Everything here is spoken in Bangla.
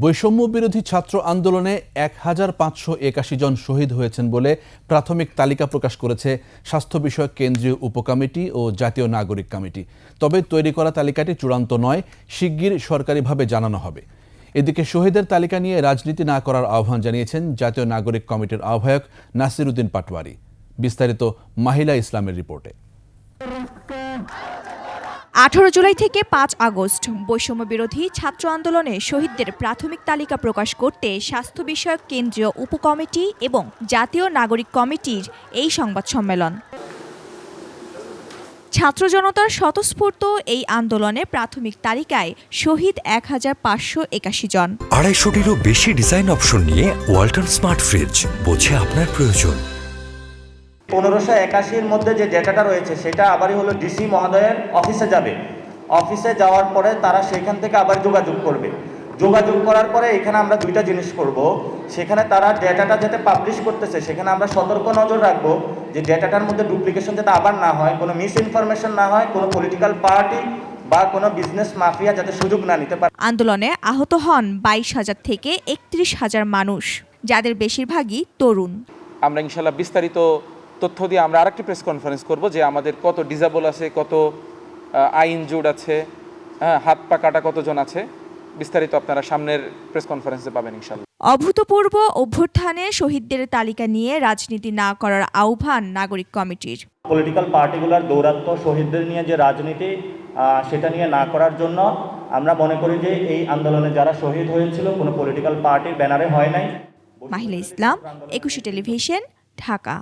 বৈষম্য বিরোধী ছাত্র আন্দোলনে এক হাজার পাঁচশো একাশি জন শহীদ হয়েছেন বলে প্রাথমিক তালিকা প্রকাশ করেছে স্বাস্থ্য বিষয়ক কেন্দ্রীয় উপকমিটি ও জাতীয় নাগরিক কমিটি। তবে তৈরি করা তালিকাটি চূড়ান্ত নয়, শিগগির সরকারিভাবে জানানো হবে। এদিকে শহীদের তালিকা নিয়ে রাজনীতি না করার আহ্বান জানিয়েছেন জাতীয় নাগরিক কমিটির আহ্বায়ক নাসির উদ্দিন পাটওয়ারি বিস্তারিত মাহিলা ইসলামের রিপোর্টে। আঠারো জুলাই থেকে পাঁচ আগস্ট, বৈষম্য বিরোধী ছাত্র আন্দোলনে শহীদদের প্রাথমিক তালিকা প্রকাশ করতে স্বাস্থ্য বিষয়ক কেন্দ্রীয় উপকমিটি এবং জাতীয় নাগরিক কমিটির এই সংবাদ সম্মেলন। ছাত্র জনতার স্বতঃস্ফূর্ত এই আন্দোলনে প্রাথমিক তালিকায় শহীদ এক হাজার পাঁচশো একাশি জন। আড়াইশোটিরও বেশি ডিজাইন অপশন নিয়ে ওয়ালটন স্মার্ট ফ্রিজ বোঝে আপনার প্রয়োজন। পনেরোশো একাশির মধ্যে যে ডেটাটা রয়েছে সেটা আবারই হলো ডিসি মহোদয়ের অফিসে যাবে। অফিসে যাওয়ার পরে তারা সেখান থেকে আবার যোগাযোগ করবে। যোগাযোগ করার পরে এখানে আমরা দুইটা জিনিস করব। সেখানে তারা ডেটাটা যাতে পাবলিশ করতেছে সেখানে আমরা সতর্ক নজর রাখব যে ডেটাটার মধ্যে ডুপ্লিকেশন যাতে আবার না হয় কোনো মিস ইনফরমেশন না হয় কোনো পলিটিক্যাল পার্টি বা কোনো বিজনেস মাফিয়া যাতে সুযোগ না নিতে পারে। আন্দোলনে আহত হন বাইশ হাজার থেকে একত্রিশ হাজার মানুষ যাদের বেশিরভাগই তরুণ। আমরা ইনশাল্লাহ বিস্তারিত তথ্য দিয়ে আমরা আরেকটি প্রেস কনফারেন্স করব যে আমাদের কত ডিজাবল আছে কত আইন জোড আছে হ্যাঁ হাত পা কাটা কতজন আছে বিস্তারিত আপনারা সামনের প্রেস কনফারেন্সে পাবেন ইনশাল্লাহ অভূতপূর্ব অভ্যুত্থানে শহীদদের তালিকা নিয়ে রাজনীতি না করার আহ্বান নাগরিক কমিটির। পলিটিক্যাল পার্টিগুলার দৌরাত্ম শহীদদের নিয়ে যে রাজনীতি সেটা নিয়ে না করার জন্য আমরা মনে করি যে এই আন্দোলনে যারা শহীদ হয়েছিল কোনো পলিটিক্যাল পার্টির ব্যানারে হয় নাই। মাহিলা ইসলাম একুশে টেলিভিশন ঢাকা।